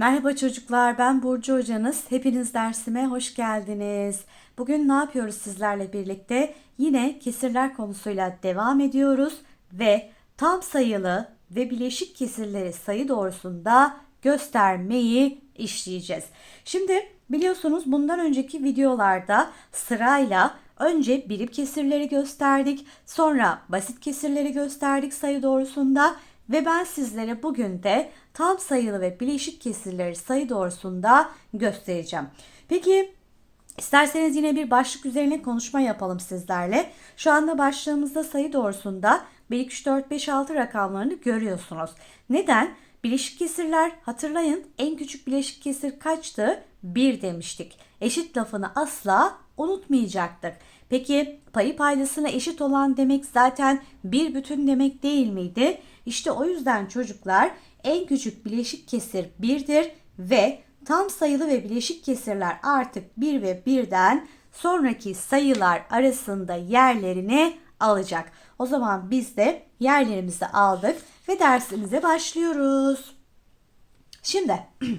Merhaba çocuklar, ben Burcu hocanız. Hepiniz dersime hoş geldiniz. Bugün ne yapıyoruz sizlerle birlikte? Yine kesirler konusuyla devam ediyoruz ve tam sayılı ve bileşik kesirleri sayı doğrusunda göstermeyi işleyeceğiz. Şimdi biliyorsunuz bundan önceki videolarda sırayla önce birim kesirleri gösterdik, sonra basit kesirleri gösterdik sayı doğrusunda ve ben sizlere bugün de tam sayılı ve bileşik kesirleri sayı doğrusunda göstereceğim. Peki isterseniz yine bir başlık üzerine konuşma yapalım sizlerle. Şu anda başlığımızda sayı doğrusunda 1, 2, 3, 4, 5, 6 rakamlarını görüyorsunuz. Neden? Bileşik kesirler hatırlayın en küçük bileşik kesir kaçtı? 1 demiştik. Eşit lafını asla unutmayacaktık. Peki payı paydasına eşit olan demek zaten bir bütün demek değil miydi? İşte o yüzden çocuklar en küçük bileşik kesir 1'dir ve tam sayılı ve bileşik kesirler artık 1 ve 1'den sonraki sayılar arasında yerlerini alacak. O zaman biz de yerlerimizi aldık ve dersimize başlıyoruz. Şimdi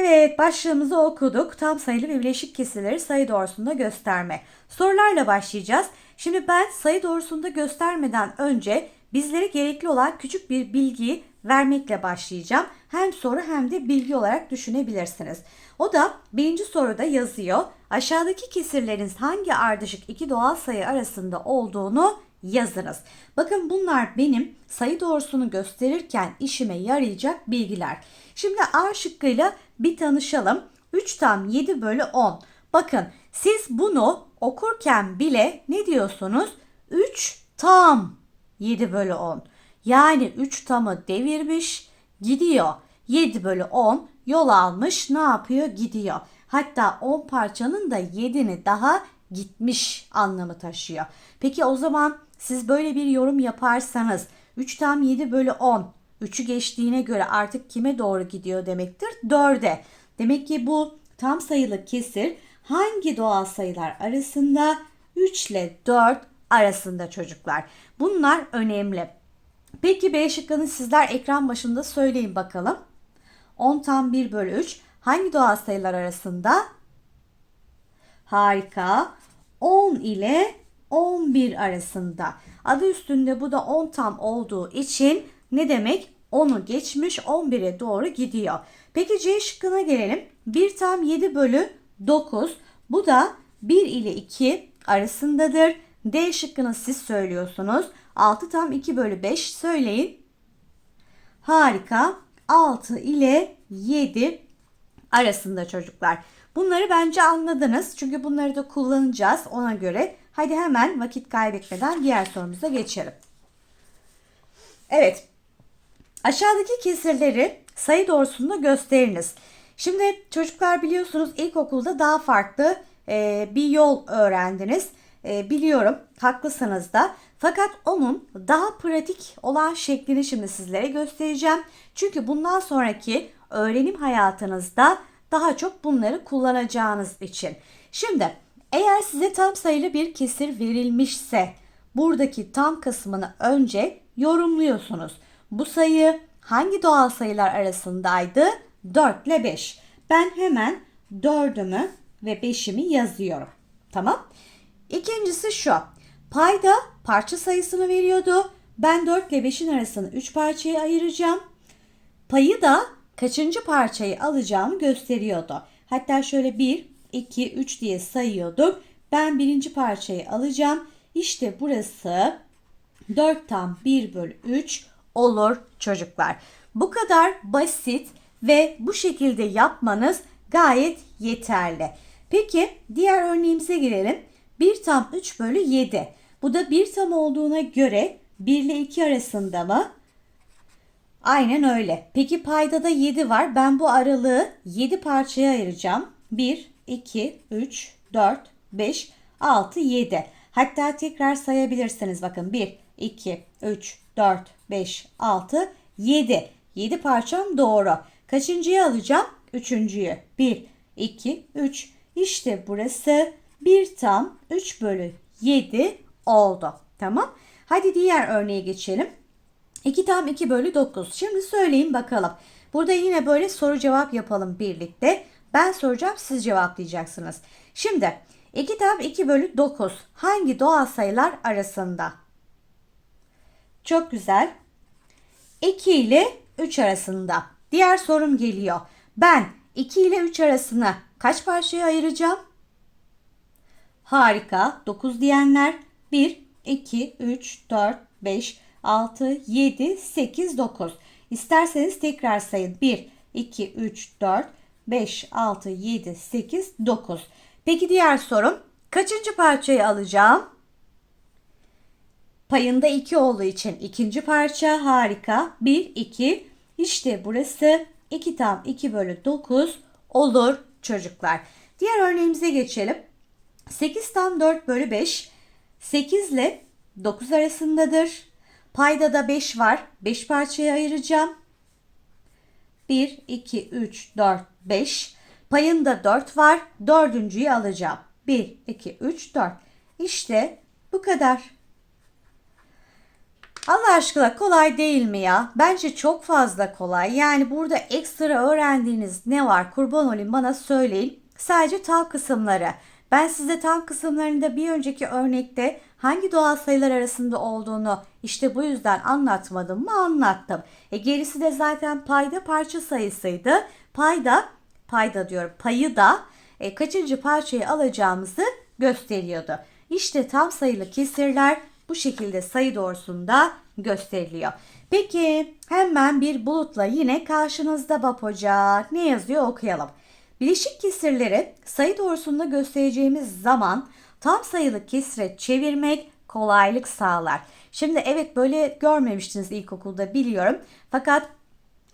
Evet başlığımızı okuduk. Tam sayılı ve bileşik kesirleri sayı doğrusunda gösterme. Sorularla başlayacağız. Şimdi ben sayı doğrusunda göstermeden önce bizlere gerekli olan küçük bir bilgiyi vermekle başlayacağım. Hem soru hem de bilgi olarak düşünebilirsiniz. O da birinci soruda yazıyor. Aşağıdaki kesirlerin hangi ardışık iki doğal sayı arasında olduğunu yazınız. Bakın bunlar benim sayı doğrusunu gösterirken işime yarayacak bilgiler. Şimdi A şıkkıyla bir tanışalım. 3 tam 7 bölü 10. Bakın siz bunu okurken bile ne diyorsunuz? 3 tam 7 bölü 10. Yani 3 tamı devirmiş gidiyor. 7 bölü 10 yol almış ne yapıyor gidiyor. Hatta 10 parçanın da 7'ni daha gitmiş anlamı taşıyor. Peki o zaman siz böyle bir yorum yaparsanız 3 tam 7 bölü 10 3'ü geçtiğine göre artık kime doğru gidiyor demektir? 4'e. Demek ki bu tam sayılı kesir hangi doğal sayılar arasında? 3 ile 4 arasında çocuklar. Bunlar önemli. Peki B şıkkını sizler ekran başında söyleyin bakalım. 10 tam 1 bölü 3 hangi doğal sayılar arasında? Harika. 10 ile 11 arasında. Adı üstünde bu da 10 tam olduğu için ne demek? 10'u geçmiş 11'e doğru gidiyor. Peki C şıkkına gelelim. 1 tam 7 bölü 9. Bu da 1 ile 2 arasındadır. D şıkkını siz söylüyorsunuz. 6 tam 2 bölü 5 söyleyin. Harika. 6 ile 7 arasında çocuklar. Bunları bence anladınız. Çünkü bunları da kullanacağız ona göre. Hadi hemen vakit kaybetmeden diğer sorumuza geçelim. Evet. Aşağıdaki kesirleri sayı doğrusunda gösteriniz. Şimdi çocuklar biliyorsunuz ilkokulda daha farklı e, bir yol öğrendiniz. E, biliyorum haklısınız da. Fakat onun daha pratik olan şeklini şimdi sizlere göstereceğim. Çünkü bundan sonraki öğrenim hayatınızda daha çok bunları kullanacağınız için. Şimdi eğer size tam sayılı bir kesir verilmişse buradaki tam kısmını önce yorumluyorsunuz. Bu sayı hangi doğal sayılar arasındaydı? 4 ile 5. Ben hemen 4'ümü ve 5'imi yazıyorum. Tamam. İkincisi şu. Payda parça sayısını veriyordu. Ben 4 ile 5'in arasını 3 parçaya ayıracağım. Payı da kaçıncı parçayı alacağımı gösteriyordu. Hatta şöyle 1, 2, 3 diye sayıyorduk. Ben birinci parçayı alacağım. İşte burası 4 tam 1 bölü 3 olur çocuklar. Bu kadar basit ve bu şekilde yapmanız gayet yeterli. Peki diğer örneğimize girelim. 1 tam 3 bölü 7. Bu da 1 tam olduğuna göre 1 ile 2 arasında mı? Aynen öyle. Peki payda da 7 var. Ben bu aralığı 7 parçaya ayıracağım. 1, 2, 3, 4, 5, 6, 7. Hatta tekrar sayabilirsiniz. Bakın 1, 2, 3, 4, 5, 6, 7. 7 parçam doğru. Kaçıncıyı alacağım? Üçüncüyü. 1, 2, 3. İşte burası 1 tam 3 bölü 7 oldu. Tamam. Hadi diğer örneğe geçelim. 2 tam 2 bölü 9. Şimdi söyleyin bakalım. Burada yine böyle soru cevap yapalım birlikte. Ben soracağım siz cevaplayacaksınız. Şimdi 2 tam 2 bölü 9 hangi doğal sayılar arasında? Çok güzel. 2 ile 3 arasında. Diğer sorum geliyor. Ben 2 ile 3 arasını kaç parçaya ayıracağım? Harika. 9 diyenler 1, 2, 3, 4, 5, 6, 7, 8, 9. İsterseniz tekrar sayın. 1, 2, 3, 4, 5, 6, 7, 8, 9. Peki diğer sorum. Kaçıncı parçayı alacağım? Payında 2 olduğu için ikinci parça harika. 1, 2. İşte burası 2 tam 2 bölü 9 olur çocuklar. Diğer örneğimize geçelim. 8 tam 4 bölü 5. 8 ile 9 arasındadır. Payda da 5 var. 5 parçaya ayıracağım. 1, 2, 3, 4, 5. Payında 4 var. Dördüncüyü alacağım. 1, 2, 3, 4. İşte bu kadar. Allah aşkına kolay değil mi ya? Bence çok fazla kolay. Yani burada ekstra öğrendiğiniz ne var? Kurban olayım bana söyleyin. Sadece tam kısımları. Ben size tam kısımlarını da bir önceki örnekte hangi doğal sayılar arasında olduğunu işte bu yüzden anlatmadım mı anlattım. E gerisi de zaten payda parça sayısıydı. Payda, payda diyorum payı da e, kaçıncı parçayı alacağımızı gösteriyordu. İşte tam sayılı kesirler bu şekilde sayı doğrusunda gösteriliyor. Peki hemen bir bulutla yine karşınızda Bap Hoca. Ne yazıyor okuyalım. Bileşik kesirleri sayı doğrusunda göstereceğimiz zaman tam sayılı kesire çevirmek kolaylık sağlar. Şimdi evet böyle görmemiştiniz ilkokulda biliyorum. Fakat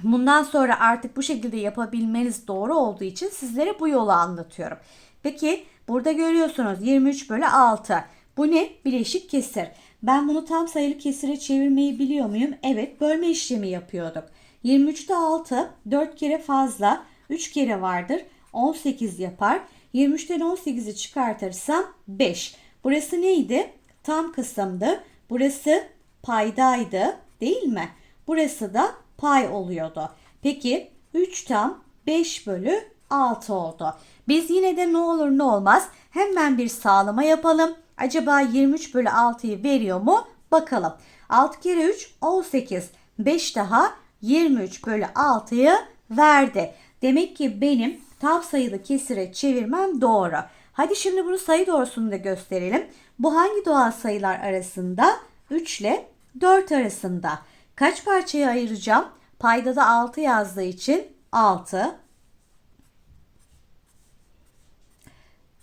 bundan sonra artık bu şekilde yapabilmeniz doğru olduğu için sizlere bu yolu anlatıyorum. Peki burada görüyorsunuz 23 bölü 6. Bu ne? Bileşik kesir. Ben bunu tam sayılı kesire çevirmeyi biliyor muyum? Evet bölme işlemi yapıyorduk. 23'te 6 4 kere fazla 3 kere vardır. 18 yapar. 23'ten 18'i çıkartırsam 5. Burası neydi? Tam kısımdı. Burası paydaydı değil mi? Burası da pay oluyordu. Peki 3 tam 5 bölü 6 oldu. Biz yine de ne olur ne olmaz hemen bir sağlama yapalım. Acaba 23 bölü 6'yı veriyor mu? Bakalım. 6 kere 3 18. 5 daha 23 bölü 6'yı verdi. Demek ki benim tam sayılı kesire çevirmem doğru. Hadi şimdi bunu sayı doğrusunda gösterelim. Bu hangi doğal sayılar arasında? 3 ile 4 arasında. Kaç parçaya ayıracağım? Payda da 6 yazdığı için 6.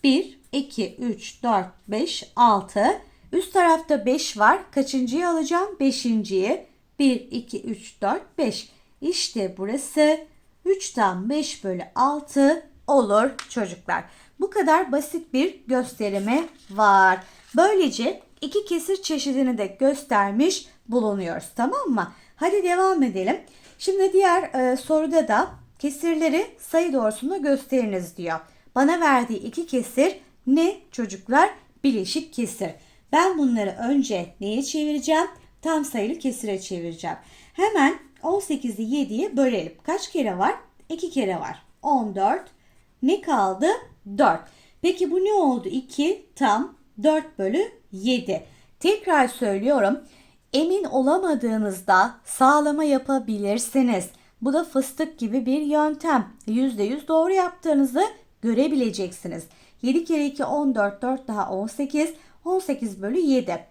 1, 2, 3, 4, 5, 6. Üst tarafta 5 var. Kaçıncıyı alacağım? Beşinciyi. 1, 2, 3, 4, 5. İşte burası 3'ten 5 bölü 6 olur çocuklar. Bu kadar basit bir gösterimi var. Böylece iki kesir çeşidini de göstermiş bulunuyoruz. Tamam mı? Hadi devam edelim. Şimdi diğer e, soruda da kesirleri sayı doğrusunda gösteriniz diyor. Bana verdiği iki kesir ne çocuklar? Bileşik kesir. Ben bunları önce neye çevireceğim? Tam sayılı kesire çevireceğim. Hemen 18'i 7'ye bölelim. Kaç kere var? 2 kere var. 14. Ne kaldı? 4. Peki bu ne oldu? 2 tam 4 bölü 7. Tekrar söylüyorum. Emin olamadığınızda sağlama yapabilirsiniz. Bu da fıstık gibi bir yöntem. %100 doğru yaptığınızı görebileceksiniz. 7 kere 2 14, 4 daha 18, 18 bölü 7.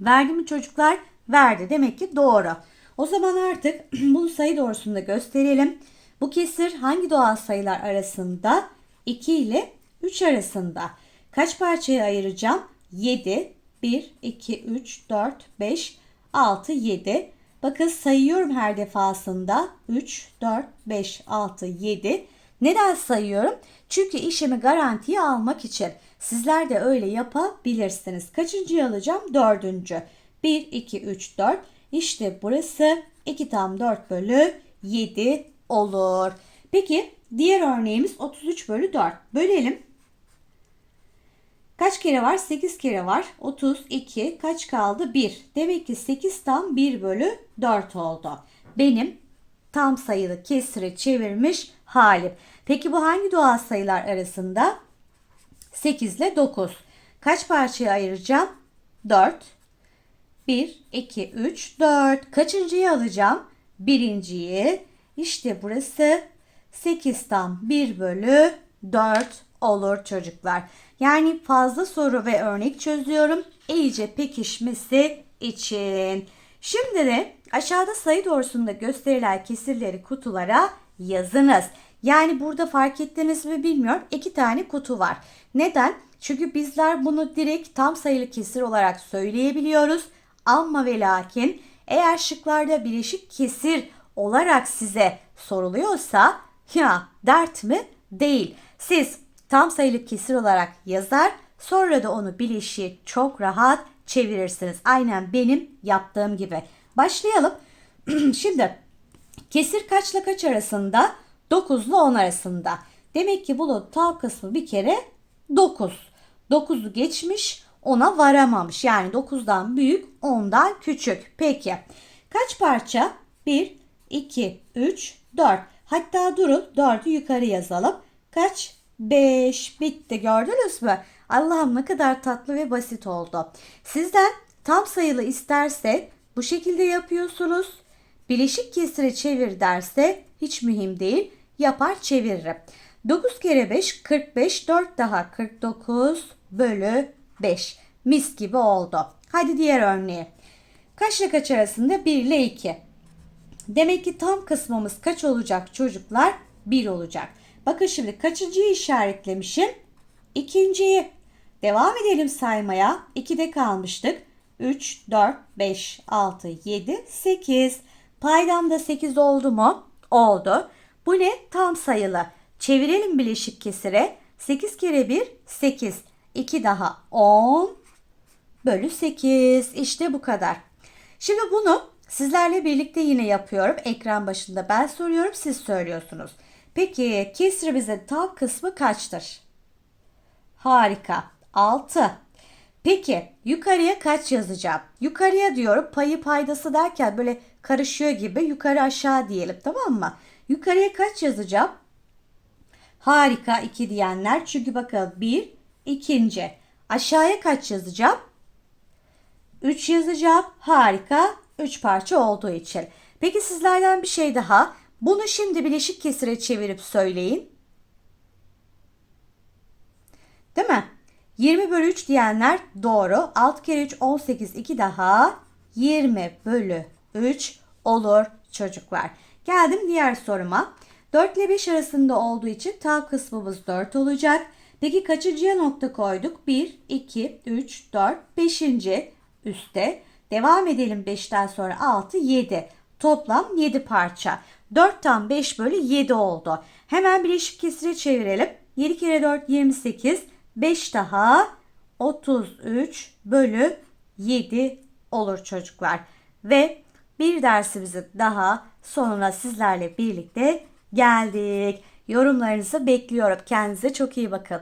Verdi mi çocuklar? Verdi. Demek ki doğru. O zaman artık bunu sayı doğrusunda gösterelim. Bu kesir hangi doğal sayılar arasında? 2 ile 3 arasında. Kaç parçaya ayıracağım? 7, 1, 2, 3, 4, 5, 6, 7. Bakın sayıyorum her defasında. 3, 4, 5, 6, 7. Neden sayıyorum? Çünkü işimi garantiye almak için. Sizler de öyle yapabilirsiniz. Kaçıncıyı alacağım? Dördüncü. 1, 2, 3, 4. İşte burası 2 tam 4 bölü 7 olur. Peki diğer örneğimiz 33 bölü 4. Bölelim. Kaç kere var? 8 kere var. 32 kaç kaldı? 1. Demek ki 8 tam 1 bölü 4 oldu. Benim tam sayılı kesire çevirmiş hali. Peki bu hangi doğal sayılar arasında? 8 ile 9. Kaç parçaya ayıracağım? 4. 1, 2, 3, 4. Kaçıncıyı alacağım? Birinciyi. İşte burası 8 tam 1 bölü 4 olur çocuklar. Yani fazla soru ve örnek çözüyorum. İyice pekişmesi için. Şimdi de aşağıda sayı doğrusunda gösterilen kesirleri kutulara yazınız. Yani burada fark ettiniz mi bilmiyorum. iki tane kutu var. Neden? Çünkü bizler bunu direkt tam sayılı kesir olarak söyleyebiliyoruz. Ama ve lakin eğer şıklarda bileşik kesir olarak size soruluyorsa ya dert mi? Değil. Siz tam sayılı kesir olarak yazar sonra da onu bileşiğe çok rahat çevirirsiniz. Aynen benim yaptığım gibi. Başlayalım. Şimdi kesir kaçla kaç arasında? 9 ile 10 arasında. Demek ki bunun tam kısmı bir kere 9. 9'u geçmiş 10'a varamamış. Yani 9'dan büyük 10'dan küçük. Peki kaç parça? 1, 2, 3, 4. Hatta durun 4'ü yukarı yazalım. Kaç? 5. Bitti gördünüz mü? Allah'ım ne kadar tatlı ve basit oldu. Sizden tam sayılı isterse bu şekilde yapıyorsunuz. Bileşik kesire çevir derse hiç mühim değil. Yapar çeviririm. 9 kere 5 45 4 daha 49 bölü 5. Mis gibi oldu. Hadi diğer örneğe. Kaçla kaç arasında 1 ile 2. Demek ki tam kısmımız kaç olacak çocuklar? 1 olacak. Bakın şimdi kaçıncıyı işaretlemişim? İkinciyi. Devam edelim saymaya. 2'de kalmıştık. 3, 4, 5, 6, 7, 8. Paydamda 8 oldu mu? Oldu. Bu ne? Tam sayılı. Çevirelim bileşik kesire. 8 kere 1 8. 2 daha 10 bölü 8. İşte bu kadar. Şimdi bunu sizlerle birlikte yine yapıyorum. Ekran başında ben soruyorum siz söylüyorsunuz. Peki kesri bize tam kısmı kaçtır? Harika. 6. Peki yukarıya kaç yazacağım? Yukarıya diyorum payı paydası derken böyle karışıyor gibi yukarı aşağı diyelim tamam mı? Yukarıya kaç yazacağım? Harika 2 diyenler. Çünkü bakın 1 ikinci. Aşağıya kaç yazacağım? 3 yazacağım. Harika 3 parça olduğu için. Peki sizlerden bir şey daha. Bunu şimdi bileşik kesire çevirip söyleyin. Değil mi? 20 bölü 3 diyenler doğru. 6 kere 3 18 2 daha 20 bölü 3 olur çocuklar. Geldim diğer soruma. 4 ile 5 arasında olduğu için tam kısmımız 4 olacak. Peki kaçıncıya nokta koyduk? 1, 2, 3, 4, 5. üstte. Devam edelim 5'ten sonra 6, 7. Toplam 7 parça. 4 tam 5 bölü 7 oldu. Hemen bileşik kesire çevirelim. 7 kere 4 28. 5 daha 33 bölü 7 olur çocuklar. Ve bir dersimizin daha sonuna sizlerle birlikte geldik. Yorumlarınızı bekliyorum. Kendinize çok iyi bakın.